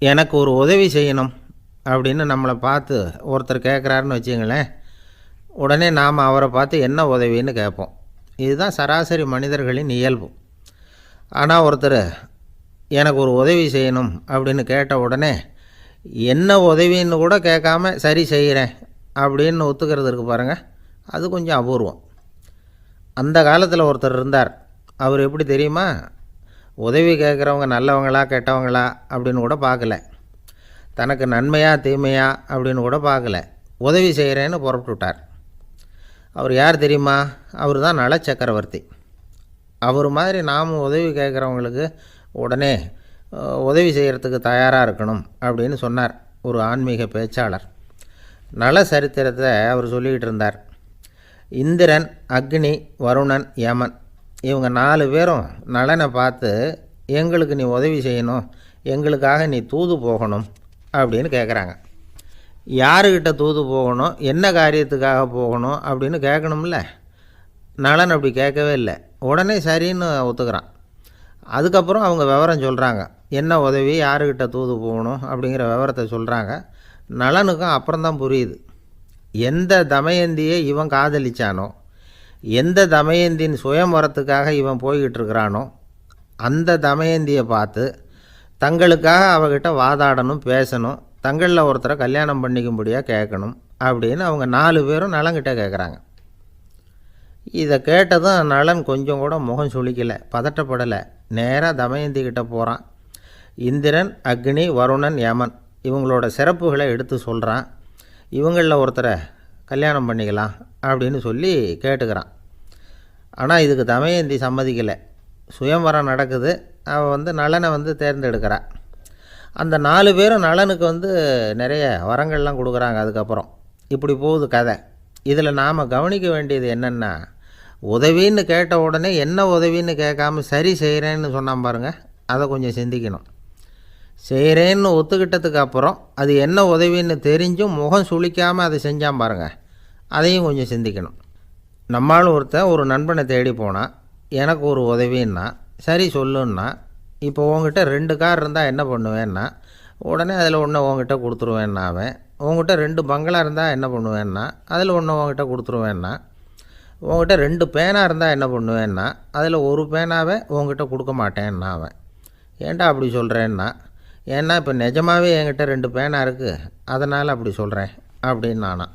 எனக்கு ஒரு உதவி செய்யணும் அப்படின்னு நம்மளை பார்த்து ஒருத்தர் கேட்குறாருன்னு வச்சுங்களேன். உடனே நாம் அவரை பார்த்து என்ன உதவின்னு கேட்போம். இதுதான் சராசரி மனிதர்களின் இயல்பு. ஆனால் ஒருத்தர் எனக்கு ஒரு உதவி செய்யணும் அப்படின்னு கேட்ட உடனே என்ன உதவின்னு கூட கேட்காம சரி செய்கிறேன் அப்படின்னு ஒத்துக்கிறது இருக்குது பாருங்கள் அது கொஞ்சம் அபூர்வம். அந்த காலத்தில் ஒருத்தர் இருந்தார். அவர் எப்படி தெரியுமா? உதவி கேட்குறவங்க நல்லவங்களா கெட்டவங்களா அப்படின்னு கூட பார்க்கல. தனக்கு நன்மையா தீமையா அப்படின்னு கூட பார்க்கல. உதவி செய்கிறேன்னு புறப்பட்டு விட்டார் அவர் யார் தெரியுமா? அவர் தான் நல சக்கரவர்த்தி. அவர் மாதிரி நாம் உதவி கேட்குறவங்களுக்கு உடனே உதவி செய்கிறதுக்கு தயாராக இருக்கணும் அப்படின்னு சொன்னார் ஒரு ஆன்மீக பேச்சாளர். நல சரித்திரத்தை அவர் சொல்லிக்கிட்டு இருந்தார். இந்திரன் அக்னி வருணன் யமன் இவங்க நாலு பேரும் நலனை பார்த்து எங்களுக்கு நீ உதவி செய்யணும் எங்களுக்காக நீ தூது போகணும் அப்படின்னு கேட்குறாங்க யாருக்கிட்ட தூது போகணும் என்ன காரியத்துக்காக போகணும் அப்படின்னு கேட்கணும்ல நலன் அப்படி கேட்கவே இல்லை. உடனே சரின்னு ஒத்துக்கிறான். அதுக்கப்புறம் அவங்க விவரம் சொல்கிறாங்க என்ன உதவி யாருக்கிட்ட தூது போகணும் அப்படிங்கிற விவரத்தை சொல்கிறாங்க நலனுக்கும் அப்புறம்தான் புரியுது. எந்த தமயந்தியை இவன் காதலிச்சானோ எந்த தமயந்தின் சுயம்பரத்துக்காக இவன் போய்கிட்டு இருக்கிறானோ அந்த தமயந்தியை பார்த்து தங்களுக்காக அவகிட்ட வாதாடணும் பேசணும் தங்களில் ஒருத்தரை கல்யாணம் பண்ணிக்கும்படியாக கேட்கணும் அப்படின்னு அவங்க நாலு பேரும் நலங்கிட்ட கேட்குறாங்க. இதை கேட்டதும் நலன் கொஞ்சம் கூட முகம் சுழிக்கலை பதட்டப்படலை. நேராக தமயந்தி கிட்ட போகிறான் இந்திரன் அக்னி வருணன் யமன் இவங்களோட சிறப்புகளை எடுத்து சொல்கிறான் இவங்களில் ஒருத்தரை கல்யாணம் பண்ணிக்கலாம் அப்படின்னு சொல்லி கேட்டுக்கிறான். ஆனால் இதுக்கு தமயந்தி சம்மதிக்கலை. சுயம்வரம் நடக்குது. அவள் வந்து நலனை வந்து தேர்ந்தெடுக்கிறா அந்த நாலு பேரும் நலனுக்கு வந்து நிறைய வரங்கள்லாம் கொடுக்குறாங்க அதுக்கப்புறம். இப்படி போகுது கதை. இதில் நாம் கவனிக்க வேண்டியது என்னென்னா உதவின்னு கேட்ட உடனே என்ன உதவின்னு கேட்காம சரி செய்கிறேன்னு சொன்னான் பாருங்கள் அதை கொஞ்சம் சிந்திக்கணும். செய்கிறேன்னு ஒத்துக்கிட்டதுக்கு அப்புறம் அது என்ன உதவின்னு தெரிஞ்சும் முகம் சுளிக்காமல் அதை செஞ்சான் பாருங்கள் அதையும் கொஞ்சம் சிந்திக்கணும். நம்மளும் ஒருத்தன் ஒரு நண்பனை தேடி போனால் எனக்கு ஒரு உதவின்னா சரி சொல்லுன்னா இப்போ உங்ககிட்ட ரெண்டு கார் இருந்தால் என்ன பண்ணுவேன்னா உடனே அதில் ஒன்று உங்ககிட்ட கொடுத்துருவேன்னா அவன். உங்ககிட்ட ரெண்டு பங்களா இருந்தால் என்ன பண்ணுவேன்னா அதில் ஒன்று உங்ககிட்ட கொடுத்துருவேன்னா உங்ககிட்ட ரெண்டு பேனா இருந்தால் என்ன பண்ணுவேன்னா அதில் ஒரு பேனாவை உங்ககிட்ட கொடுக்க மாட்டேன்னா அவன். ஏன்டா அப்படி சொல்கிறேன்னா ஏன்னா இப்போ நிஜமாகவே என்கிட்ட ரெண்டு பேனா இருக்குது அதனால் அப்படி சொல்கிறேன் அப்படின்னு நானா.